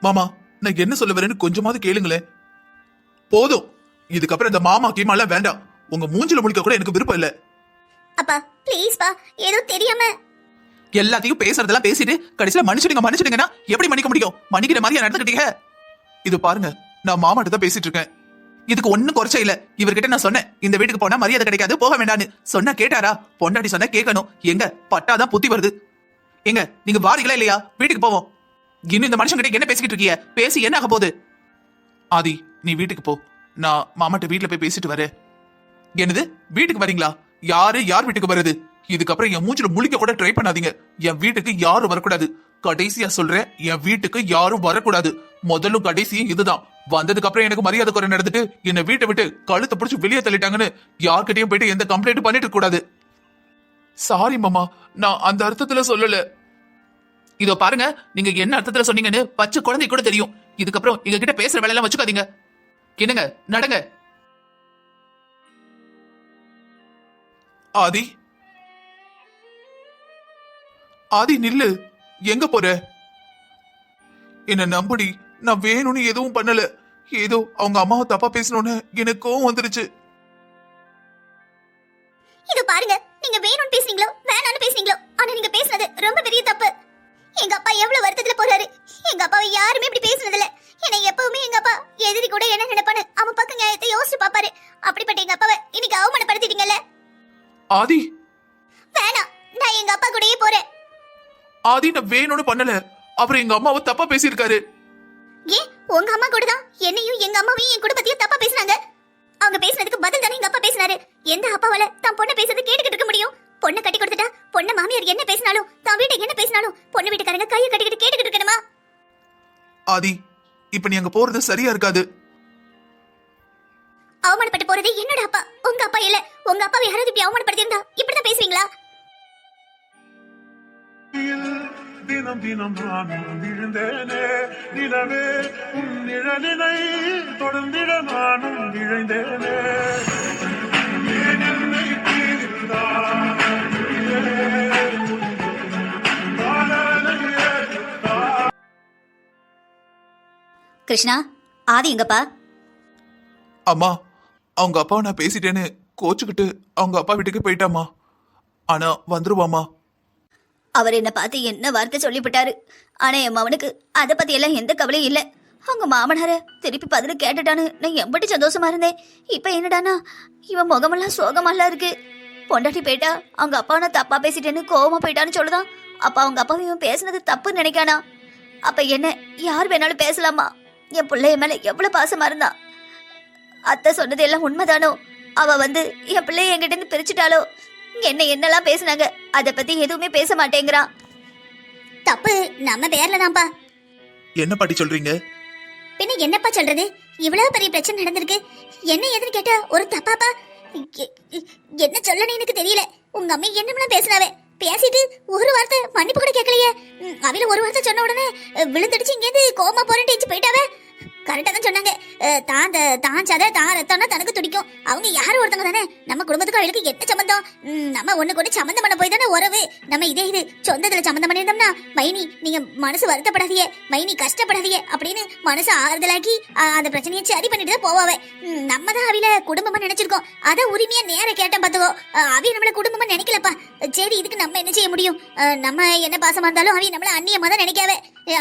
மாமா நான் என்ன சொல்ல வரேன்னு கொஞ்சமாவது கேளுங்களேன். போதும். இதுக்கப்புறம் இந்த மாமா கீமா எல்லாம் வேண்டாம். உங்க மூஞ்சில முழிக்க கூட எனக்கு விருப்பம் இல்ல. அப்பா ப்ளீஸ் பா ஏதோ தெரியாம. எல்லாத்தையும் பேசுறதெல்லாம் பேசிட்டு கடைசியில மன்னிச்சிடுங்க மன்னிச்சிடுங்கன்னா எப்படி மன்னிக்க முடியும்? மன்னிக்கிற மாதிரி நடந்துக்கிட்டீங்க இது பாருங்க நான் மாமாட்ட தான் பேசிட்டு இருக்கேன். இதுக்கு ஒண்ணும் குறைச்ச இல்ல. இவர்கிட்ட நான் சொன்னேன் இந்த வீட்டுக்கு போனா மரியாதை கிடைக்காது போக வேண்டான்னு சொன்னா கேட்டாரா? பொண்டாட்டி சொன்னா கேட்கணும். எங்க? பட்டாதான் புத்தி வருது. எங்க? நீங்க வாரீங்களா இல்லையா? வீட்டுக்கு போவோம். இன்னும் இந்த மனுஷன் கிட்ட என்ன பேசிக்கிட்டு இருக்கீங்க பேசி என்ன ஆக போகுது? ஆதி நீ வீட்டுக்கு போ. நான் மாமாட்ட வீட்டுல போய் பேசிட்டு வரேன். என்னது? வீட்டுக்கு வரீங்களா? யாரு யார் வீட்டுக்கு வருது இதுக்கப்புறம் என் மூஞ்சில முழிக்க கூட ட்ரை பண்ணாதீங்க. என் வீட்டுக்கு யாரும் வரக்கூடாது. கடைசியா சொல்றேன் என் வீட்டுக்கு யாரும் வரக்கூடாது. முதலும் கடைசியும் இதுதான். வந்ததுக்கு அப்புறம் எனக்கு மரியாதை குறை நடந்துட்டு என்னை வீட்டை விட்டு கழுத்தை பிடிச்சி வெளியே தள்ளிட்டாங்கன்னு யார்கிட்டயும் போயிட்டு எந்த கம்ப்ளைண்ட் பண்ணிட்டு கூடாது. சாரி மாமா நான் அந்த அர்த்தத்துல சொல்லல. இதோ பாருங்க நீங்க என்ன அர்த்தத்துல சொன்னீங்கன்னு பச்சை குழந்தை கூட தெரியும். இதுக்கப்புறம் எங்க கிட்ட பேசுற வேலையெல்லாம் வச்சுக்காதீங்க. என்னங்க நடங்க. ஆதி. ஆதி நில்லு. எங்க போற? என்ன நம்புடி. நான் வேணும்னு எதுவும் பண்ணல. ஏதோ அவங்க அம்மாவை தப்பா பேசணும்னு எனக்கு கோவம் வந்துருச்சு. இது பாருங்க நீங்க வேணும்னு பேசுனீங்களோ வேணாம்னு பேசுனீங்களோ ஆனா நீங்க பேசுனது ரொம்ப பெரிய தப்பு. எங்க அப்பா எவ்வளவு வருத்தத்துல போறாரு. எங்க அப்பாவை யாருமே இப்படி பேசுனது இல்ல என்னை எப்பவுமே எங்க அப்பா எதிரி கூட என்ன நினைப்பான்னு அவன் பக்கம் நியாயத்தை யோசிச்சு பாப்பாரு அப்படிப்பட்ட எங்க அப்பாவை இன்னைக்கு அவமானப்படுத்திட்டீங்கல்ல? ஆதி! வேணாம். நான் எங்க அப்பா கூடயே போறேன். ஆதி நான் வேணும்னு பண்ணல. அப்புறம் எங்க அம்மாவை தப்பா பேசியிருக்காரு. ஏன்? உங்க அம்மா கூட தான் என்னையும் எங்க அம்மாவையும் என் குடும்பத்தையும் தப்பா பேசுனாங்க. அவங்க பேசுனதுக்கு பதில் தானே எங்க அப்பா பேசினாரு. எந்த அப்பாவால தான் பொண்ணை பேசுறது கேட்டுக்கிட்டு இருக்க முடியும்? பொண்ணை கட்டி கொடுத்துட்டா பொண்ணை மாமியார் என்ன பேசினாலும் தான் வீட்டை என்ன பேசினாலும் பொண்ணு வீட்டுக்காரங்க கையை கட்டிக்கிட்டு கேட்டுக்கிட்டு இருக்கணுமா? ஆதி இப்ப நீ அங்க போறது சரியா இருக்காது. அவமானப்பட்டு போறது என்னோட அப்பா. உங்க அப்பா இல்ல. உங்க அப்பாவை யாராவது இப்படி அவமானப்படுத்தி இருந்தா இப்படிதான் பேசுவீங்களா தினம் தினம் நானும் விழுந்தேனே நிலவே உன் நிழலினை தொடர்ந்திட நானும் விழைந்தேனே கிருஷ்ணா ஆதி எங்கப்பா? அம்மா அவங்க அப்பாவை நான் பேசிட்டேன்னு கோச்சுக்கிட்டு அவங்க அப்பா வீட்டுக்கு போயிட்டாமா ஆனா வந்துருவாமா அவர் என்ன பார்த்து என்ன வார்த்தை சொல்லிவிட்டாரு. ஆனா என் மவனுக்கு அதை பத்தி எல்லாம் எந்த கவலையும் இல்ல. அவங்க மாமனார திருப்பி பதில கேட்டுட்டான்னு நான் எம்பட்டி சந்தோஷமா இருந்தேன். இப்ப என்னடானா இவன் முகமெல்லாம் சோகமெல்லாம் இருக்கு. பொண்டாட்டி போயிட்டா அவங்க அப்பா நான் தப்பா பேசிட்டேன்னு கோவமா போயிட்டான்னு சொல்லுதான். அப்ப அவங்க அப்பா இவன் பேசுனது தப்புன்னு நினைக்கானா? அப்ப என்ன யார் வேணாலும் பேசலாமா? என் பிள்ளைய மேல எவ்வளவு பாசமா இருந்தா. அத்தை சொன்னது எல்லாம் உண்மைதானோ? அவ வந்து என் பிள்ளைய என்கிட்ட இருந்து பிரிச்சுட்டாலோ? என்ன என்னெல்லாம் பேசுனாங்க? அத பத்தி எதுவுமே பேச மாட்டேங்கிறான் தப்பு நம்ம பேர்ல தான்ப்பா என்ன பாட்டி சொல்றீங்க? பின்ன என்னப்பா சொல்றது? இவ்வளவு பெரிய பிரச்சனை நடந்திருக்கு. என்ன ஏதுன்னு கேட்டா ஒரு தப்பாப்பா. என்ன சொல்லணும் எனக்கு தெரியல. உங்க அம்மா என்னமெல்லாம் பேசினாவே? பேசிட்டு ஒரு வார்த்தை மன்னிப்பு கூட கேட்கலையே. அவையில ஒரு வார்த்தை சொன்ன உடனே விழுந்துடுச்சு இங்கேருந்து கோமா போறேன்னு போயிட்டாவே. கரெக்டா தான் சொன்னாங்க. தான் தான் சதை தான் ரத்தம்னா தனக்கு துடிக்கும். அவங்க யாரும் ஒருத்தவங்க தானே? நம்ம குடும்பத்துக்கு அவளுக்கு என்ன சம்பந்தம்? நம்ம ஒண்ணு கூட சம்மந்தம் பண்ண போய் தானே உறவு? நம்ம இதே இது சொந்தத்துல சம்மந்தம் பண்ணியிருந்தோம்னா மைனி நீங்க மனசு வருத்தப்படாதீங்க. மைனி கஷ்டப்படாதீங்க அப்படின்னு மனசு ஆறுதலாக்கி அந்த பிரச்சனையை சரி பண்ணிட்டு தான் போவாவே. நம்ம தான் அவில குடும்பமா நினைச்சிருக்கோம். அத உரிமையா நேர கேட்டேன் பாத்துக்கோ அவிய நம்மள குடும்பமா நினைக்கலப்பா. சரி இதுக்கு நம்ம என்ன செய்ய முடியும்? நம்ம என்ன பாசமா இருந்தாலும் அவிய நம்மள அந்நியமா தான் நினைக்காவே.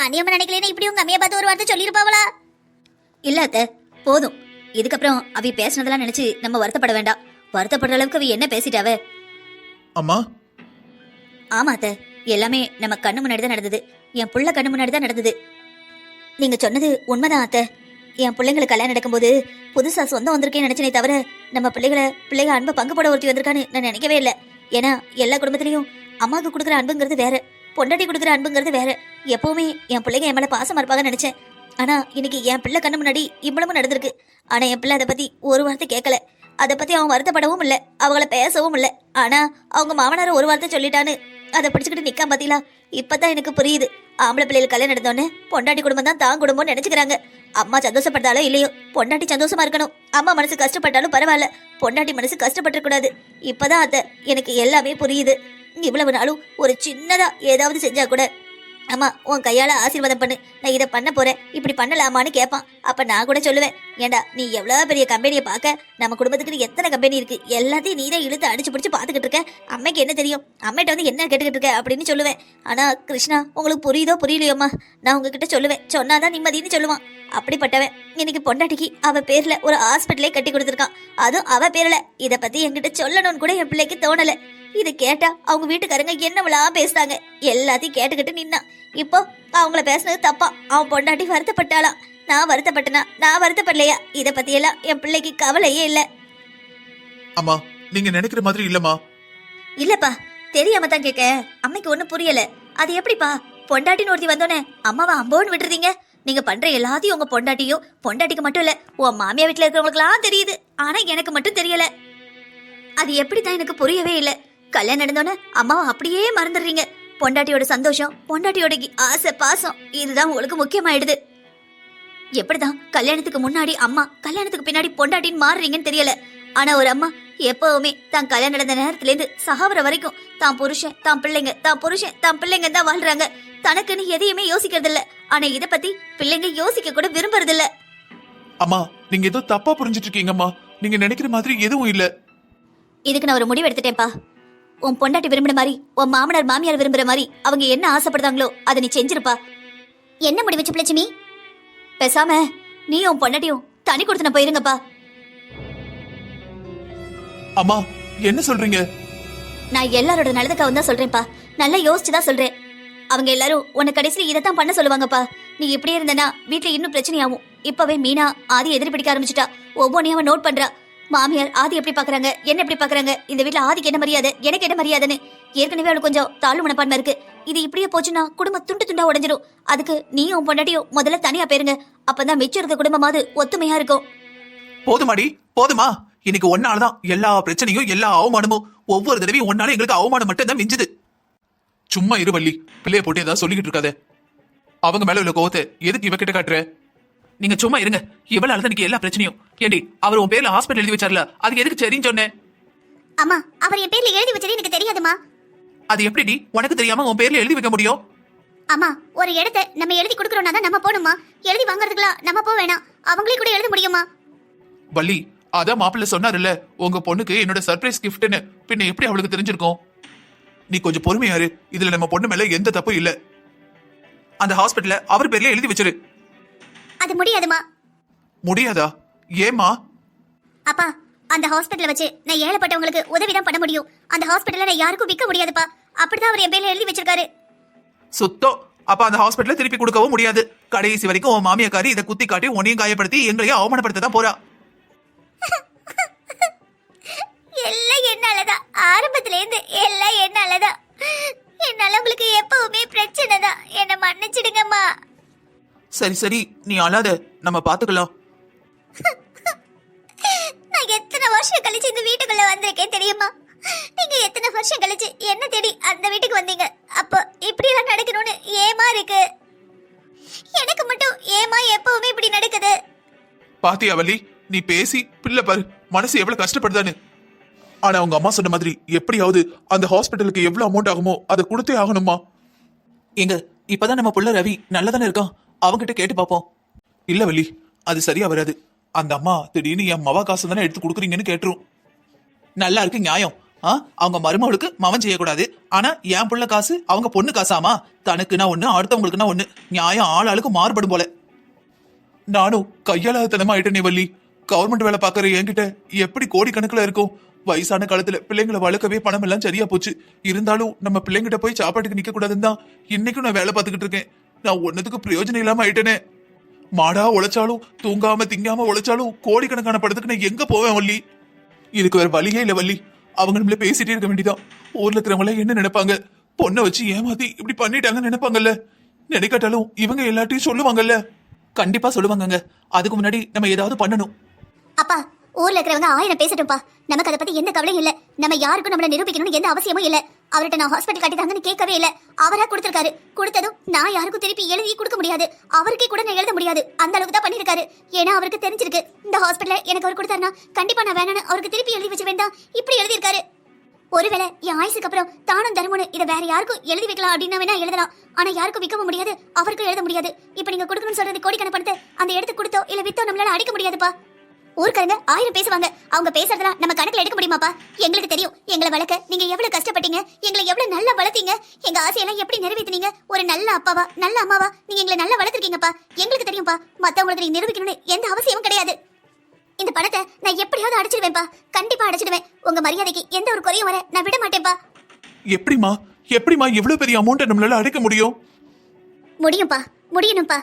அந்நியமா நினைக்கலன்னா இப்படி உங்க அம்மையை பார்த்து ஒரு வார்த்தை சொல்லிருப்பாவளா இல்ல அத்தை போதும். இதுக்கப்புறம் அவி பேசுனதெல்லாம் நினைச்சு நம்ம வருத்தப்பட வேண்டாம். வருத்தப்படுற அளவுக்கு அவ என்ன பேசிட்டாவ? அம்மா? ஆமா அத்தை எல்லாமே நம்ம கண்ணு முன்னாடி தான் நடந்தது. என் புள்ள கண்ணு முன்னாடி தான் நடந்தது. நீங்க சொன்னது உண்மைதான் அத்தை. என் பிள்ளைங்களுக்கு கல்யாணம் நடக்கும்போது புதுசா சொந்தம் வந்திருக்கேன்னு நினைச்சனே தவிர நம்ம பிள்ளைகளை பிள்ளைங்க அன்பை பங்கு போட ஒருத்தி வந்திருக்கான்னு நான் நினைக்கவே இல்லை. ஏன்னா எல்லா குடும்பத்திலையும் அம்மாவுக்கு கொடுக்குற அன்புங்கிறது வேற பொண்டாட்டி கொடுக்குற அன்புங்கிறது வேற. எப்பவுமே என் பிள்ளைங்க என் மேல பாசமா இருப்பாங்கன்னு நினைச்சேன். ஆனால் இன்னைக்கு என் பிள்ளை கண்ணு முன்னாடி இவ்வளவும் நடந்திருக்கு. ஆனால் என் பிள்ளை அதை பத்தி ஒரு வார்த்தை கேட்கல. அதை பத்தி அவன் வருத்தப்படவும் இல்லை. அவங்கள பேசவும் இல்லை. ஆனால் அவங்க மாமனார் ஒரு வார்த்தை சொல்லிட்டான்னு அதை பிடிச்சுக்கிட்டு நிக்காம இப்போ இப்பதான் எனக்கு புரியுது. ஆம்பளை பிள்ளைகள் கல்யாணம் நடந்தோடனே பொண்டாட்டி குடும்பம் தான் தான் குடும்பம்னு நினைச்சுக்கிறாங்க. அம்மா சந்தோஷப்பட்டாலோ இல்லையோ பொண்டாட்டி சந்தோஷமா இருக்கணும். அம்மா மனசு கஷ்டப்பட்டாலும் பரவாயில்ல. பொண்டாட்டி மனசு கஷ்டப்பட்டு கூடாது இப்பதான் அத்தை எனக்கு எல்லாமே புரியுது. இவ்வளவு நாளும் ஒரு சின்னதா ஏதாவது செஞ்சா கூட அம்மா உன் கையால ஆசீர்வாதம் பண்ணு. நான் இதை பண்ண போறேன். இப்படி பண்ணலாமான்னு கேட்பான் அப்ப நான் கூட சொல்லுவேன். ஏண்டா நீ எவ்வளவு பெரிய கம்பெனியை பார்க்க? நம்ம குடும்பத்துக்கு எத்தனை கம்பெனி இருக்கு? எல்லாத்தையும் நீ தான் இழுத்து அடிச்சு பிடிச்சி பாத்துக்கிட்டு இருக்க. அம்மைக்கு என்ன தெரியும்? அம்மைகிட்ட வந்து என்ன கேட்டுக்கிட்டு இருக்க அப்படின்னு சொல்லுவேன். ஆனா கிருஷ்ணா உங்களுக்கு புரியுதோ புரியலையோம்மா? நான் உங்ககிட்ட சொல்லுவேன். சொன்னாதான் நிம்மதின்னு சொல்லுவான். அப்படிப்பட்டவன். இன்னைக்கு பொண்டாட்டிக்கு அவ பேர்ல ஒரு ஹாஸ்பிட்டலே கட்டி கொடுத்துருக்கான். அதுவும் அவ பேர்ல. இத பத்தி என்கிட்ட சொல்லணும்னு கூட என் பிள்ளைக்கு தோணல. இது கேட்டா அவங்க வீட்டுக்காரங்க என்னவெல்லாம் பேசுறாங்க? எல்லாத்தையும் கேட்டுக்கிட்டு நின்னா இப்போ அவங்கள பேசுனது தப்பா. அவன் பொண்டாட்டி வருத்தப்பட்டாளாம். நான் வருத்தப்பட்டனா? நான் வருத்தப்படலையா? இத பத்தி எல்லாம் என் பிள்ளைக்கு கவலையே இல்ல. அம்மா நீங்க நினைக்கிற மாதிரி இல்லம்மா. இல்லப்பா தெரியாம தான் கேட்க. அம்மைக்கு ஒண்ணும் புரியல. அது எப்படிப்பா? பொண்டாட்டின்னு ஒருத்தி வந்தோனே அம்மாவை அம்போன்னு விட்டுறீங்க? நீங்க பண்ற எல்லாத்தையும் உங்க பொண்டாட்டியும் பொண்டாட்டிக்கு மட்டும் இல்ல உன் மாமியா வீட்டுல இருக்கிறவங்களுக்குலாம் தெரியுது. ஆனா எனக்கு மட்டும் தெரியல. அது எப்படிதான் எனக்கு புரியவே இல்ல. கல்யாணம் நடந்தோன்னே அம்மாவை அப்படியே மறந்துடுறீங்க. பொண்டாட்டியோட சந்தோஷம் பொண்டாட்டியோட ஆசை பாசம் இதுதான் உங்களுக்கு முக்கியமாயிடுது. எப்படிதான்? கல்யாணத்துக்கு முன்னாடி அம்மா கல்யாணத்துக்கு பின்னாடி பொண்டாட்டின்னு மாறுறீங்கன்னு தெரியல. ஆனா ஒரு அம்மா எப்பவுமே தான் கல்யாணம் நடந்த நேரத்துல இருந்து சகாவர வரைக்கும் தான் புருஷன் தான் பிள்ளைங்க தான் புருஷன் தான் பிள்ளைங்க தான் வாழ்றாங்க. தனக்குன்னு எதையுமே யோசிக்கிறது இல்ல ஆனா இத பத்தி பிள்ளைங்க யோசிக்க கூட விரும்புறது இல்ல அம்மா நீங்க ஏதோ தப்பா புரிஞ்சிட்டு இருக்கீங்கம்மா. நீங்க நினைக்கிற மாதிரி எதுவும் இல்ல. இதுக்கு நான் ஒரு முடிவு எடுத்துட்டேன்ப்பா. உன் பொண்டாட்டி விரும்பின மாதிரி உன் மாமனார் மாமியார் விரும்புற மாதிரி அவங்க என்ன ஆசைப்படுறாங்களோ அதை நீ செஞ்சிருப்பா. என்ன முடிவு சுப்புலட்சுமி பேசாம நீ உன் பொண்டாட்டியும் தனி கொடுத்துன போயிருங்கப்பா. அம்மா என்ன சொல்றீங்க? நான் எல்லாரோட நல்லதுக்காக தான் சொல்றேன்ப்பா. நல்லா யோசிச்சு தான் சொல்றேன். அவங்க எல்லாரும் உன்னை கடைசியில் இதைத்தான் பண்ண சொல்லுவாங்கப்பா. நீ இப்படியே இருந்தனா வீட்ல இன்னும் பிரச்சனையாகும் இப்பவே மீனா ஆதி எதிரி பிடிக்க ஆரம்பிச்சிட்டா. ஒவ்வொன்றையும் அவன் நோட் பண்றா. மாமியார் ஆதி எப்படி பாக்குறாங்க என்ன எப்படி பாக்குறாங்க இந்த வீட்ல ஆதிக்கு என்ன மரியாதை எனக்கு என்ன மரியாதைன்னு ஏற்கனவே அவளுக்கு கொஞ்சம் தாழ்வு மனப்பான்மை இருக்கு. இது இப்படியே போச்சுன்னா குடும்பம் துண்டு துண்டா உடஞ்சிரும். அதுக்கு நீயும் பொண்டாட்டியும் முதல்ல தனியா போயிருங்க. அப்பதான் மிச்சம் இருக்க குடும்பமாவது ஒத்துமையா இருக்கும். போதுமாடி போதுமா. இன்னைக்கு ஒன்னாலதான் எல்லா பிரச்சனையும் எல்லா அவமானமும் ஒவ்வொரு தடவையும் ஒன்னால எங்களுக்கு அவமானம் மட்டும் தான் மிஞ்சுது. சும்மா இரு வள்ளி பிள்ளைய போட்டு ஏதாவது சொல்லிக்கிட்டு இருக்காத. அவங்க மேல உள்ள கோவத்தை எதுக்கு இவகிட்ட காட்டுற? நீங்க சும்மா இருங்க. இவளால தான் எல்லா பிரச்சனையும் ஏண்டி அவர் உன் பேர்ல ஹாஸ்பிட்டல் எழுதி வச்சார்ல? அது எதுக்கு சரின்னு சொன்னேன்? அம்மா அவர் என் பேர்ல எழுதி வச்சது எனக்கு தெரியாதுமா அது எப்படிடி? உனக்கு தெரியாம உன் பேர்ல எழுதி வைக்க முடியும்? அம்மா ஒரு இடத்த நம்ம எழுதி கொடுக்கறோம்னா தான் நம்ம போகணுமா எழுதி வாங்குறதுக்குலாம் நம்ம போக வேணாம். அவங்களே கூட எழுத முடியுமா? வள்ளி அதான் மாப்பிள்ளை சொன்னாருல்ல உங்க பொண்ணுக்கு என்னோட சர்ப்ரைஸ் கிஃப்ட்னு பின்ன எப்படி அவளுக்கு தெரிஞ்சிருக்கும்? நீ கொஞ்சம் பொறுமையாரு இதுல நம்ம பொண்ணு மேல எந்த தப்பும் இல்ல. அந்த ஹாஸ்பிட்டல்ல அவர் பேர்ல எழுதி வச்சிரு. அது முடியாதுமா முடியாதா? ஏமா அப்பா அந்த ஹாஸ்பிட்டல்ல வச்சு நான் ஏழைப்பட்டவங்களுக்கு உதவி தான் பண்ண முடியும். அந்த ஹாஸ்பிட்டல்ல நான் யாருக்கும் விற்க முடியாதுப்பா. அப்படிதான் அவர் என் பேர்ல எழுதி வச்சிருக்காரு. சுத்தம். அப்ப அந்த ஹாஸ்பிட்டல்ல திருப்பி கொடுக்கவும் முடியாது. கடைசி வரைக்கும் உன் மாமியாக்காரி இதை குத்தி காட்டி உன்னையும் காயப்படுத்தி எங்களையும் அவமானப்படுத்த தான் போறா. எல்லாம் என்னாலதான் ஆரம்பத்துல இருந்து எல்லாம் என்னாலதான் என்னால உங்களுக்கு எப்பவுமே பிரச்சனை தான் என்ன மன்னிச்சிடுங்கம்மா. சரி சரி. நீ அழாத. நம்ம பாத்துக்கலாம். வருஷம் கழிச்சு இந்த வீட்டுக்குள்ள வந்திருக்கேன் தெரியுமா? நீங்க எத்தனை வருஷம் கழிச்சு என்ன தேடி அந்த வீட்டுக்கு வந்தீங்க? அப்போ இப்படி எல்லாம் நடக்கணும்னு ஏமா இருக்கு? எனக்கு மட்டும் ஏமா எப்பவுமே இப்படி நடக்குது. பாத்தியா வள்ளி நீ பேசி பிள்ளை பாரு மனசு எவ்வளவு கஷ்டப்படுதான்னு. ஆனா அவங்க அம்மா சொன்ன மாதிரி எப்படியாவது அந்த ஹாஸ்பிட்டலுக்கு எவ்வளவு அமௌண்ட் ஆகுமோ அதை கொடுத்தே ஆகணுமா எங்க இப்பதான் நம்ம புள்ள ரவி நல்லதானே இருக்கான்? அவங்கிட்ட கேட்டு பாப்போம் இல்ல வள்ளி அது சரியா வராது. அந்த அம்மா திடீர்னு என் மவா காசு தானே எடுத்து கொடுக்குறீங்கன்னு கேட்டுரும். நல்லா இருக்கு நியாயம். ஆ அவங்க மருமகளுக்கு மவன் செய்யக்கூடாது. ஆனா என் புள்ள காசு அவங்க பொண்ணு காசாமா? தனக்குன்னா ஒண்ணு அடுத்தவங்களுக்குன்னா ஒண்ணு. நியாயம் ஆள் ஆளுக்கு மாறுபடும் போல. நானும் கையாளாதனமா ஆயிட்டேனே வள்ளி கவர்மெண்ட் வேலை பாக்குற என்கிட்ட எப்படி கோடிக்கணக்கில் இருக்கும்? வயசான காலத்துல பிள்ளைங்களை வளர்க்கவே பணம் எல்லாம் சரியா போச்சு. இருந்தாலும் நம்ம பிள்ளைங்கிட்ட போய் சாப்பாட்டுக்கு நிக்க கூடாதுன்னு தான் இன்னைக்கும் நான் வேலை பார்த்துக்கிட்டு இருக்கேன். நான் ஒன்னதுக்கு பிரயோஜனம் இல்லாம ஆயிட்டேனே. மாடா உழைச்சாலும் தூங்காம திங்காம உழைச்சாலும் கோடிக்கணக்கான படத்துக்கு நான் எங்க போவேன் வள்ளி? இதுக்கு வேற வழியே இல்ல வள்ளி. அவங்க நம்மள பேசிட்டே இருக்க வேண்டியதான் ஊர்ல இருக்கிறவங்கள என்ன நினைப்பாங்க? பொண்ணை வச்சு ஏமாத்தி இப்படி பண்ணிட்டாங்கன்னு நினைப்பாங்கல்ல? நினைக்காட்டாலும் இவங்க எல்லாத்தையும் சொல்லுவாங்கல்ல? கண்டிப்பா சொல்லுவாங்கங்க. அதுக்கு முன்னாடி நம்ம ஏதாவது பண்ணணும். அப்பா ஊர்ல இருக்கிறவங்க ஆயிரம் பேசட்டும்பா. நமக்கு அதை பத்தி எந்த கவலையும் இல்ல. நம்ம யாருக்கும் நம்மள நிரூபிக்கணும்னு எந்த அவசியமும் இல்லை. அவர்கிட்ட நான் ஹாஸ்பிட்டல் கட்டிதாங்கன்னு கேட்கவே இல்ல. அவரா கொடுத்திருக்காரு. கொடுத்ததும் நான் யாருக்கும் திருப்பி எழுதி கொடுக்க முடியாது. அவருக்கே கூட நான் எழுத முடியாது. அந்த அளவுக்கு தான் பண்ணிருக்காரு ஏன்னா அவருக்கு தெரிஞ்சிருக்கு. இந்த ஹாஸ்பிட்டல எனக்கு அவர் கொடுத்தாருன்னா கண்டிப்பா நான் வேணான்னு அவருக்கு திருப்பி எழுதி வச்சு வேண்டாம் இப்படி எழுதியிருக்காரு. ஒருவேளை என் ஆயுசுக்கு அப்புறம் தானும் தருமனு இதை வேற யாருக்கும் எழுதி வைக்கலாம் அப்படின்னா வேணா எழுதலாம். ஆனா யாருக்கும் விற்கவும் முடியாது. அவருக்கும் எழுத முடியாது. இப்ப நீங்க கொடுக்கணும்னு சொல்றது கோடிக்கணக்கு பணத்தை அந்த இடத்து கொடுத்தோ இல்ல வித்தோ நம்மளால அடிக்க முடியாதுப்பா. ஊர்க்காரங்க ஆயிரம் பேசுவாங்க. அவங்க பேசுறதெல்லாம் நம்ம கணக்குல எடுக்க முடியுமாப்பா? எங்களுக்கு தெரியும். எங்களை வளர்க்க நீங்க எவ்வளவு கஷ்டப்பட்டீங்க? எங்களை எவ்வளவு நல்லா வளர்த்தீங்க? எங்க ஆசையெல்லாம் எப்படி நிறைவேத்துனீங்க? ஒரு நல்ல அப்பாவா நல்ல அம்மாவா? நீங்க எங்களை நல்லா வளர்த்துருக்கீங்கப்பா. எங்களுக்கு தெரியும்ப்பா மத்தவங்களுக்கு நீங்க நிரூபிக்கணும்னு எந்த அவசியமும் கிடையாது. இந்த பணத்தை நான் எப்படியாவது அடைச்சிடுவேன்ப்பா. கண்டிப்பா அடைச்சிடுவேன். உங்க மரியாதைக்கு எந்த ஒரு குறையும் வர நான் விட மாட்டேன்ப்பா. எப்படிமா எப்படிமா இவ்வளவு பெரிய அமௌண்ட்டை நம்மளால அடைக்க முடியும்? முடியும்ப்பா முடியணும்ப்பா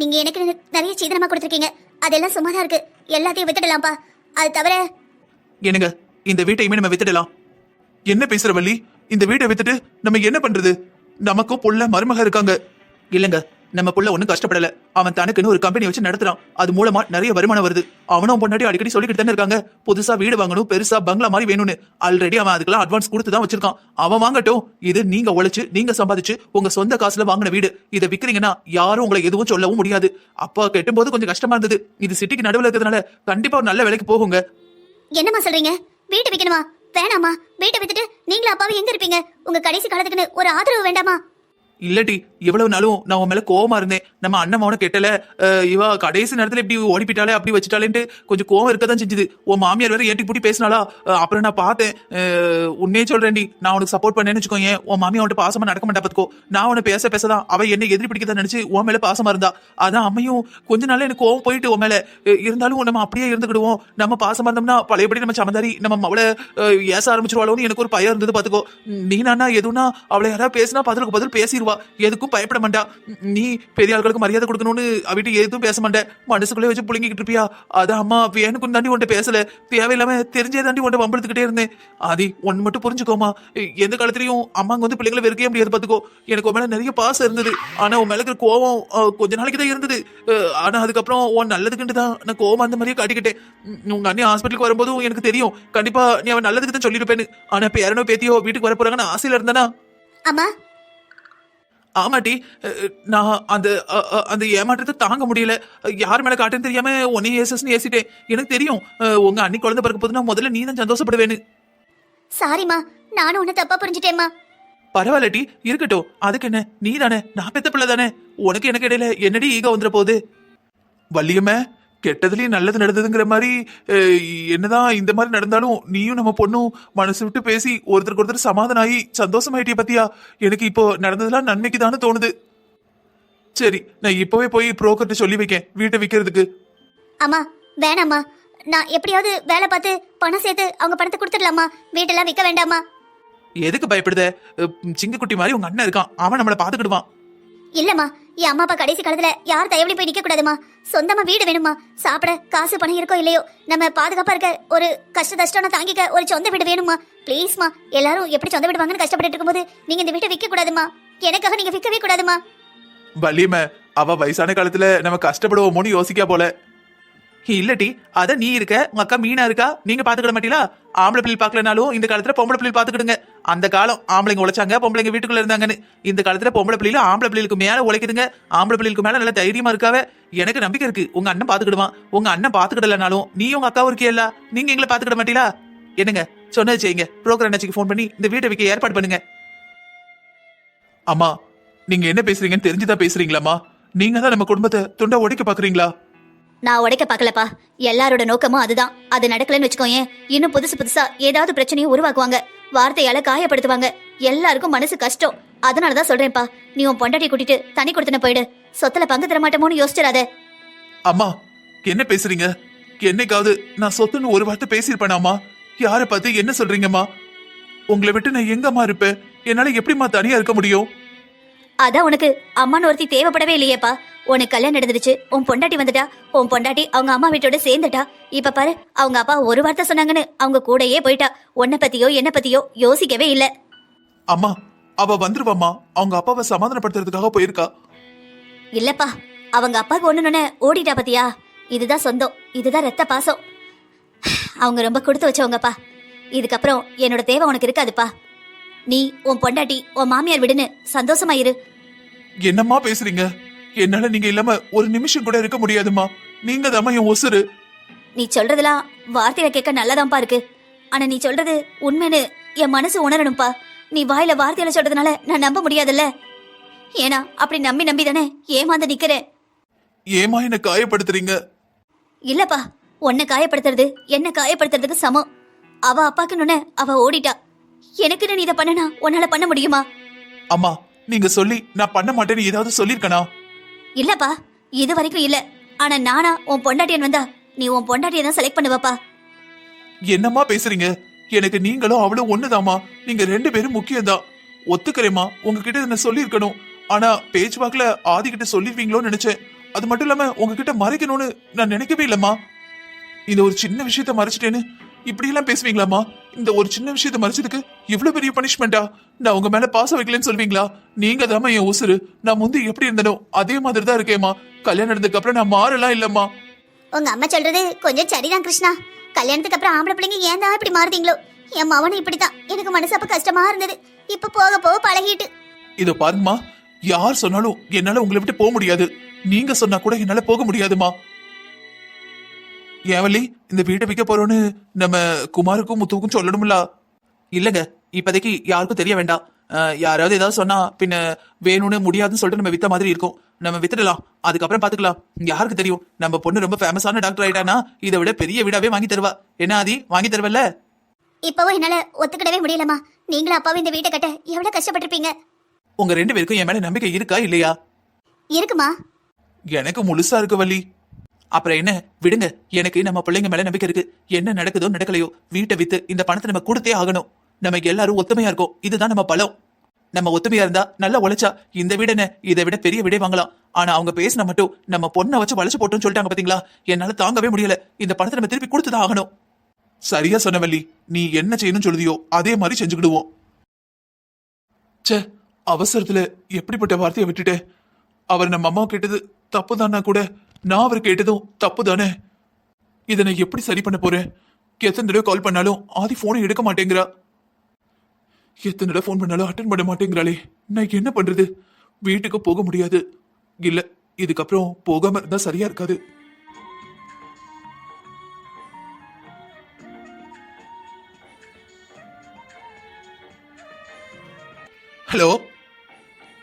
நீங்க எனக்கு நிறைய சீதனமா கொடுத்துருக்கீங்க. அதெல்லாம் சும்மா தான் இருக்கு. எல்லாத்தையும் வித்துடலாம்ப்பா. அது தவிர என்னங்க இந்த வீட்டையுமே நம்ம வித்துடலாம். என்ன பேசுற வள்ளி? இந்த வீட்டை வித்துட்டு நம்ம என்ன பண்றது? நமக்கும் புள்ள மருமக இருக்காங்க. இல்லங்க நம்ம புள்ள ஒண்ணும் கஷ்டப்படல. அவன் தனக்குன்னு ஒரு கம்பெனி வச்சு நடத்துறான். அது மூலமா நிறைய வருமானம் வருது. அவனும் பொண்டாட்டி அடிக்கடி சொல்லிக்கிட்டு தானே இருக்காங்க. புதுசா வீடு வாங்கணும் பெருசா பங்களா மாதிரி வேணும்னு. ஆல்ரெடி அவன் அதுக்கெல்லாம் அட்வான்ஸ் கொடுத்து தான் வச்சிருக்கான். அவன் வாங்கட்டும். இது நீங்க உழைச்சு நீங்க சம்பாதிச்சு உங்க சொந்த காசுல வாங்கின வீடு. இதை விக்கிறீங்கன்னா யாரும் உங்களை எதுவும் சொல்லவும் முடியாது. அப்பா கெட்டும்போது கொஞ்சம் கஷ்டமா இருந்தது. இது சிட்டிக்கு நடுவில் இருக்கிறதுனால கண்டிப்பா ஒரு நல்ல வேலைக்கு போகுங்க. என்னம்மா சொல்றீங்க? வீட்டை விற்கணுமா வேணாமா வீட்டை வித்துட்டு நீங்களும் அப்பாவும் எங்க இருப்பீங்க? உங்க கடைசி காலத்துக்குன்னு ஒரு ஆதரவு வேண்டாமா? இல்லடி எவ்வளவு நாளும் நான் உன் மேல கோவமா இருந்தேன். நம்ம அண்ணன் மவனை கெட்டல இவா கடைசி நேரத்துல இப்படி ஓடிப்பிட்டாலே அப்படி வச்சுட்டாலேன்ட்டு கொஞ்சம் கோவம் இருக்கதான் செஞ்சுது. உன் மாமியார் வேற ஏட்டி பூட்டி பேசினாலா அப்புறம் நான் பார்த்தேன். அஹ் உன்னே சொல்றேன்டி நான் உனக்கு சப்போர்ட் பண்ணேன்னு வச்சுக்கோங்க உன் மாமியா அவன்கிட்ட பாசமா நடக்க மாட்டா பாத்துக்கோ. நான் உன பேச பேசதான் அவ என்ன எதிரி பிடிக்கதான் நினைச்சு உன் மேல பாசமா இருந்தா. அதான் அம்மையும் கொஞ்ச நாள் எனக்கு கோவம் போயிட்டு உன் மேல. இருந்தாலும் நம்ம அப்படியே இருந்துக்கிடுவோம் நம்ம பாசமா இருந்தோம்னா பழையபடி நம்ம சமந்தாரி நம்ம அவளை ஏச ஆரம்பிச்சிருவாளோன்னு எனக்கு ஒரு பயம் இருந்தது பாத்துக்கோ. நீ நானா எதுனா அவளை யாராவது பேசினா பதிலுக்கு பதில் பேசிடுவா எதுக்கும் பயப்பட மாட்டா. நீ பெரிய ஆட்களுக்கு மரியாதை கொடுக்கணும்னு அவிட்டு எதுவும் பேச மாட்டேன் மனசுக்குள்ளே வச்சு புழுங்கிக்கிட்டு இருப்பியா? அதான் அம்மா வேணுக்கும் தாண்டி உன்ட்ட பேசல. தேவையில்லாம தெரிஞ்சே தாண்டி உன்ட்ட வம்பெடுத்துக்கிட்டே இருந்தேன். ஆதி ஒன்னு மட்டும் புரிஞ்சுக்கோமா. எந்த காலத்துலயும் அம்மாங்க வந்து பிள்ளைகளை வெறுக்கவே முடியாது பாத்துக்கோ. எனக்கு உன் மேல நிறைய பாசம் இருந்தது. ஆனா உன் மேல இருக்கிற கோவம் கொஞ்ச நாளைக்கு தான் இருந்தது. ஆனா அதுக்கப்புறம் உன் நல்லதுக்குன்ட்டு தான் நான் கோவம் அந்த மாதிரியே காட்டிக்கிட்டேன். உங்க அண்ணி ஹாஸ்பிட்டலுக்கு வரும்போதும் எனக்கு தெரியும். கண்டிப்பா நீ அவன் நல்லதுக்கு தான் சொல்லியிருப்பேன்னு. ஆனா இப்ப யாரனோ பேத்தியோ வீட்டுக்கு வர போறாங்கன்னு ஆசையில இருந்தனா? அம்மா ஆமாட்டி நான் அந்த அந்த ஏமாற்றத்தை தாங்க முடியல. யார் மேல காட்டுன்னு தெரியாம உன்னை ஏசஸ்னு ஏசிட்டேன். எனக்கு தெரியும் உங்க அண்ணி குழந்தை பிறக்க போதுன்னா முதல்ல நீ தான் சந்தோஷப்படுவேன்னு. சாரிம்மா நானும் உன்னை தப்பா புரிஞ்சுட்டேம்மா. பரவாயில்லட்டி இருக்கட்டும். அதுக்கு என்ன நீ தானே நான் பெத்த பிள்ளை தானே? உனக்கு எனக்கு இடையில என்னடி ஈக வந்துட போகுது? வள்ளியம்மே? கெட்டதுலயும் நல்லது நடந்ததுங்கிற மாதிரி என்னதான் இந்த மாதிரி நடந்தாலும் நீயும் நம்ம பொண்ணும் மனசு விட்டு பேசி ஒருத்தருக்கு ஒருத்தர் சமாதானம் ஆகி சந்தோஷமாயிட்டிய பத்தியா? எனக்கு இப்போ நடந்ததெல்லாம் நன்மைக்கு தானே தோணுது. சரி நான் இப்பவே போய் புரோக்கர்ட்ட சொல்லி வைக்கேன் வீட்டை விற்கிறதுக்கு அம்மா வேணாம்மா. நான் எப்படியாவது வேலை பார்த்து பணம் சேர்த்து அவங்க பணத்தை கொடுத்துடலாமா வீட்டெல்லாம் விற்க வேண்டாமா எதுக்கு பயப்படுத? அஹ், சிங்கக்குட்டி மாதிரி உங்க அண்ணன் இருக்கான். அவன் நம்மளை பாத்துக்கிடுவான் இல்லம்மா என் அம்மா அப்பா கடைசி காலத்துல யார் தயவுல போய் நிக்க கூடாதுமா சொந்தமா வீடு வேணுமா சாப்பிட காசு பணம் இருக்கோ இல்லையோ நம்ம பாதுகாப்பா இருக்க ஒரு கஷ்ட கஷ்டம் தாங்கிக்க ஒரு சொந்த வீடு வேணுமா ப்ளீஸ்மா எல்லாரும் எப்படி சொந்த வீடு வாங்கன்னு கஷ்டப்பட்டு இருக்கும்போது நீங்க இந்த வீட்டை விற்க கூடாதுமா எனக்காக நீங்க விற்கவே கூடாதுமா வள்ளியம்ம அவ வயசான காலத்துல நம்ம கஷ்டப்படுவோமோன்னு யோசிக்கா போல. இல்லட்டி அத நீ இருக்க உங்க அக்கா மீனா இருக்கா? நீங்க பாத்துக்கிட மாட்டீங்களா? ஆம்பளை பிள்ளை பாக்கலனாலும் இந்த காலத்துல பொம்பளை பிள்ளை பாத்துக்கிடுங்க. அந்த காலம் ஆம்பளைங்க உழைச்சாங்க பொம்பளைங்க வீட்டுக்குள்ள இருந்தாங்கன்னு. இந்த காலத்துல பொம்பளை பிள்ளைல ஆம்பளை பிள்ளைகளுக்கு மேல உழைக்குதுங்க. ஆம்பளை பிள்ளைகளுக்கு மேல நல்ல தைரியமா இருக்காவ. எனக்கு நம்பிக்கை இருக்கு உங்க அண்ணன் பாத்துக்கிடுவான். உங்க அண்ணன் பாத்துக்கிடலனாலும் நீ உங்க அக்காவும் இருக்கியல்ல. நீங்க எங்களை பாத்துக்கிட மாட்டீங்களா? என்னங்க சொன்னது செய்யுங்க. புரோக்கர் அண்ணாச்சிக்கு ஃபோன் பண்ணி இந்த வீட்டை விற்க ஏற்பாடு பண்ணுங்க. அம்மா நீங்க என்ன பேசுறீங்கன்னு தெரிஞ்சுதான் பேசுறீங்களாம்மா? நீங்க தான் நம்ம குடும்பத்தை துண்டை உடைக்க பாக்குறீங்களா? நான் உடைக்க பார்க்கலப்பா. எல்லாரோட நோக்கமும் அதுதான். அது நடக்கலன்னு வச்சுக்கோயேன். இன்னும் புதுசு புதுசா ஏதாவது பிரச்சனையை உருவாக்குவாங்க. வார்த்தையால காயப்படுத்துவாங்க. எல்லாருக்கும் மனசு கஷ்டம். அதனாலதான் சொல்றேன்ப்பா. நீ உன் பொண்டாட்டி கூட்டிட்டு தனி கொடுத்துன போயிடு. சொத்துல பங்கு தர மாட்டோமோன்னு யோசிச்சிடாத. அம்மா என்ன பேசுறீங்க? என்னைக்காவது நான் சொத்துன்னு ஒரு வார்த்தை பேசியிருப்பேனாமா யாரை பார்த்து என்ன சொல்றீங்கம்மா? உங்களை விட்டு நான் எங்கம்மா இருப்பேன்? என்னால எப்படிம்மா தனியா இருக்க முடியும்? அதான் உனக்கு அம்மான்னு ஒருத்தி தேவைப்படவே இல்லையேப்பா. உனக்கு கல்யாணம் நடந்துடுச்சு. உன் பொண்டாட்டி வந்துட்டா. உன் பொண்டாட்டி அவங்க அம்மா வீட்டோட சேர்ந்துட்டா. இப்ப பாரு அவங்க அப்பா ஒரு வார்த்தை சொன்னாங்கன்னு அவங்க கூடயே போயிட்டா. உன்னை பத்தியோ என்ன பத்தியோ யோசிக்கவே இல்ல. அம்மா அவ வந்துருவாம்மா. அவங்க அப்பாவை சமாதானப்படுத்துறதுக்காக போயிருக்கா. இல்லப்பா அவங்க அப்பாவுக்கு ஒண்ணுன்னு ஓடிட்டா பாத்தியா? இதுதான் சொந்தம் இதுதான் ரத்த பாசம். அவங்க ரொம்ப கொடுத்து வச்சவங்கப்பா. இதுக்கப்புறம் என்னோட தேவை உனக்கு இருக்காதுப்பா. நீ உன் பொண்டாட்டி உன் மாமியார் விடுன்னு சந்தோஷமா இரு. என்னம்மா பேசுறீங்க? என்னால நீங்க இல்லாம ஒரு நிமிஷம் கூட இருக்க முடியாதும்மா. நீங்க தான் என் உசுரு நீ சொல்றதெல்லாம் வார்த்தையில கேட்க நல்லதான்ப்பா இருக்கு. ஆனா நீ சொல்றது உண்மைன்னு என் மனசு உணரணும்ப்பா. நீ வாயில வார்த்தையில சொல்றதுனால நான் நம்ப முடியாதுல்ல. ஏன்னா அப்படி நம்பி நம்பி தானே ஏமாந்து நிக்கிறேன். ஏமா என்ன காயப்படுத்துறீங்க? இல்லப்பா உன்னை காயப்படுத்துறது என்ன காயப்படுத்துறதுக்கு சமம். அவ அப்பாக்குன்னு அவ ஓடிட்டா. எனக்குன்னு நீ இதை பண்ணனா உன்னால பண்ண முடியுமா? அம்மா நீங்க சொல்லி நான் பண்ண மாட்டேன்னு ஏதாவது சொல்லிருக்கனா இல்லப்பா இது வரைக்கும் இல்ல. ஆனா நானா உன் பொண்டாட்டியன் வந்தா நீ உன் பொண்டாட்டியை தான் செலக்ட் பண்ணுவப்பா. என்னம்மா பேசுறீங்க? எனக்கு நீங்களும் அவளும் ஒண்ணுதாமா நீங்க ரெண்டு பேரும் முக்கியம்தான். ஒத்துக்கிறேமா உங்ககிட்ட என்ன சொல்லியிருக்கணும். ஆனா பேச்சுவாக்குல ஆதி கிட்ட சொல்லிருவீங்களோன்னு நினைச்சேன். அது மட்டும் இல்லாம உங்ககிட்ட மறைக்கணும்னு நான் நினைக்கவே இல்லம்மா. இந்த ஒரு சின்ன விஷயத்த மறைச்சிட்டேன்னு இப்படி எல்லாம் பேசுவீங்களாம்மா? இந்த ஒரு சின்ன விஷயத்த மறைச்சதுக்கு இவ்வளவு பெரிய பனிஷ்மெண்டா நான் உங்க மேல பாசம் வைக்கலன்னு சொல்வீங்களா? நீங்க தாம்மா என் உசுரு நான் முந்தி எப்படி இருந்தனோ அதே மாதிரி தான் இருக்கேம்மா. கல்யாணம் நடந்ததுக்கு அப்புறம் நான் மாறலாம் இல்லம்மா. உங்க அம்மா சொல்றது கொஞ்சம் சரிதான் கிருஷ்ணா. கல்யாணத்துக்கு அப்புறம் ஆம்பளை பிள்ளைங்க ஏன் தான் இப்படி மாறுதீங்களோ? என் மவனும் இப்படித்தான். எனக்கு மனசு அப்ப கஷ்டமா இருந்தது. இப்ப போக போக பழகிட்டு. இதோ பாருங்கம்மா. யார் சொன்னாலும் என்னால உங்களை விட்டு போக முடியாது. நீங்க சொன்னா கூட என்னால போக முடியாதுமா ஏவலி இந்த வீட்டை விற்க போறோன்னு நம்ம குமாருக்கும் முத்துவுக்கும் சொல்லணும்ல. இல்லங்க இப்போதைக்கு யாருக்கும் தெரிய வேண்டாம். யாராவது ஏதாவது சொன்னா பின்ன வேணும்னு முடியாதுன்னு சொல்லிட்டு நம்ம வித்த மாதிரி இருக்கும். நம்ம வித்துடலாம். அதுக்கப்புறம் பாத்துக்கலாம். யாருக்கு தெரியும்? நம்ம பொண்ணு ரொம்ப ஃபேமஸான டாக்டர் ஆயிட்டானா இதை விட பெரிய வீடாவே வாங்கி தருவா. என்ன ஆதி வாங்கி தருவல்ல? இப்பவும் என்னால ஒத்துக்கிடவே முடியலமா நீங்களும் அப்பாவும் இந்த வீட்டை கட்ட எவ்வளவு கஷ்டப்பட்டிருப்பீங்க? உங்க ரெண்டு பேருக்கும் என் மேல நம்பிக்கை இருக்கா இல்லையா? இருக்குமா? எனக்கு முழுசா இருக்கு வள்ளி. அப்புறம் என்ன? விடுங்க. எனக்கு நம்ம பிள்ளைங்க மேல நம்பிக்கை இருக்கு. என்ன நடக்குதோ நடக்கலையோ வீட்டை வித்து இந்த பணத்தை நம்ம கொடுத்தே ஆகணும். நம்ம எல்லாரும் ஒத்துமையா இருக்கோம். இதுதான் நம்ம பலம். நம்ம ஒத்துமையா இருந்தா நல்லா உழைச்சா இந்த வீடு என்ன? இதை விட பெரிய வீடே வாங்கலாம். ஆனா அவங்க பேசின மட்டும் நம்ம பொண்ணை வச்சு வளைச்சு போட்டோம்னு சொல்லிட்டாங்க பாத்தீங்களா? என்னால தாங்கவே முடியல. இந்த பணத்தை நம்ம திருப்பி கொடுத்துதான் ஆகணும். சரியா சொன்னவல்லி நீ என்ன செய்யணும்னு சொல்லுதியோ அதே மாதிரி செஞ்சுக்கிடுவோம். ச்சே அவசரத்துல எப்படிப்பட்ட வார்த்தையை விட்டுட்டேன் அவர் நம்ம அம்மா கேட்டது தப்பு தானா கூட? நான் அவர் கேட்டதும் தப்பு தானே இதை நான் எப்படி சரி பண்ண போறேன்? எத்தனை தடவை கால் பண்ணாலும் ஆதி போனை எடுக்க மாட்டேங்கிறா. எத்தனை தடவை ஃபோன் பண்ணாலும் அட்டன் பண்ண மாட்டேங்கிறாளே. நான் என்ன பண்றது? வீட்டுக்கு போக முடியாது. இல்ல இதுக்கப்புறம் போகாம இருந்தா சரியா இருக்காது. ஹலோ?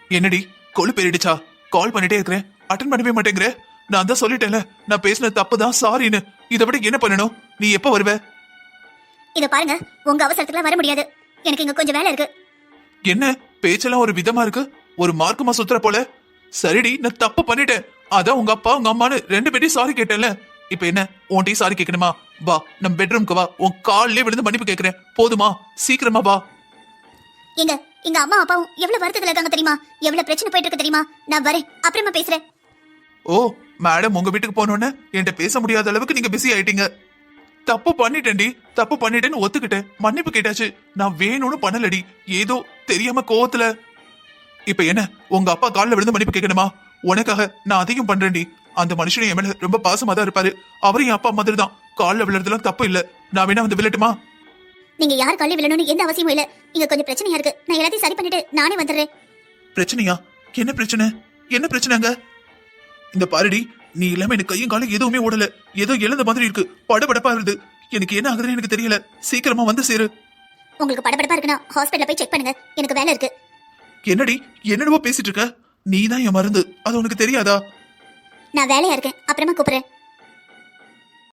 என்னடி கொழு பேரிடுச்சா? கால் பண்ணிட்டே இருக்கிறேன். அட்டன் பண்ணவே மாட்டேங்கிறேன் நான் தான் சொல்லிட்டேன்ல நான் பேசின தப்பு தான் சாரின்னு. இதை விட என்ன பண்ணணும்? நீ எப்ப வருவ? இத பாருங்க உங்க அவசரத்துக்குலாம் வர முடியாது. எனக்கு இங்க கொஞ்சம் வேலை இருக்கு. என்ன? பேச்செல்லாம் ஒரு விதமா இருக்கு? ஒரு மார்க்கமா சுத்துற போல? சரிடி நான் தப்பு பண்ணிட்டேன். அதான் உங்க அப்பா உங்க அம்மான்னு ரெண்டு பேரையும் சாரி கேட்டேன்ல. இப்ப என்ன? உன்கிட்டயும் சாரி கேட்கணுமா? வா நம்ம பெட்ரூம்க்கு வா. உன் காலிலே விழுந்து மன்னிப்பு கேட்கிறேன். போதுமா? சீக்கிரமா வா. எங்க எங்க அம்மா அப்பாவும் எவ்வளவு வருத்தத்துல இருக்காங்க தெரியுமா? எவ்வளவு பிரச்சனை போயிட்டு இருக்கு தெரியுமா? நான் வரேன். அப்புறமா பேசுறேன். ஓ மேடம் உங்க வீட்டுக்கு போனோன்னு என்கிட்ட பேச முடியாத அளவுக்கு நீங்க பிஸி ஆயிட்டீங்க. தப்பு பண்ணிட்டேன்டி தப்பு பண்ணிட்டேன்னு ஒத்துக்கிட்டேன். மன்னிப்பு கேட்டாச்சு. நான் வேணும்னு பண்ணலடி. ஏதோ தெரியாம கோவத்துல. இப்ப என்ன? உங்க அப்பா கால்ல விழுந்து மன்னிப்பு கேட்கணுமா? உனக்காக நான் அதையும் பண்றேன்டி. அந்த மனுஷன் என் மேல ரொம்ப பாசமா தான் இருப்பாரு. அவரும் என் அப்பா மாதிரி தான் கால்ல விழுறதுலாம் தப்பு இல்ல. நான் வேணா வந்து விழட்டுமா? நீங்க யார் கல்வி விழணும்னு எந்த அவசியமும் இல்ல. இங்க கொஞ்சம் பிரச்சனையா இருக்கு. நான் எல்லாத்தையும் சரி பண்ணிட்டு நானே வந்துடுறேன். பிரச்சனையா? என்ன பிரச்சனை? என்ன பிரச்சனைங்க? இந்த பாருடி நீ இல்லாம எனக்கு கையும் காலம் எதுவுமே ஓடல. ஏதோ இழந்த மாதிரி இருக்கு. படபடப்பா இருக்கு எனக்கு என்ன ஆகுதுன்னு எனக்கு தெரியல. சீக்கிரமா வந்து சேரு. உங்களுக்கு படபடப்பா இருக்குன்னா ஹாஸ்பிட்டல்ல போய் செக் பண்ணுங்க. எனக்கு வேலை இருக்கு. என்னடி என்னடவோ பேசிட்டு இருக்க? நீ தான் என் மருந்து. அது உனக்கு தெரியாதா? நான் வேலையா இருக்கேன். அப்புறமா கூப்பிடுறேன்.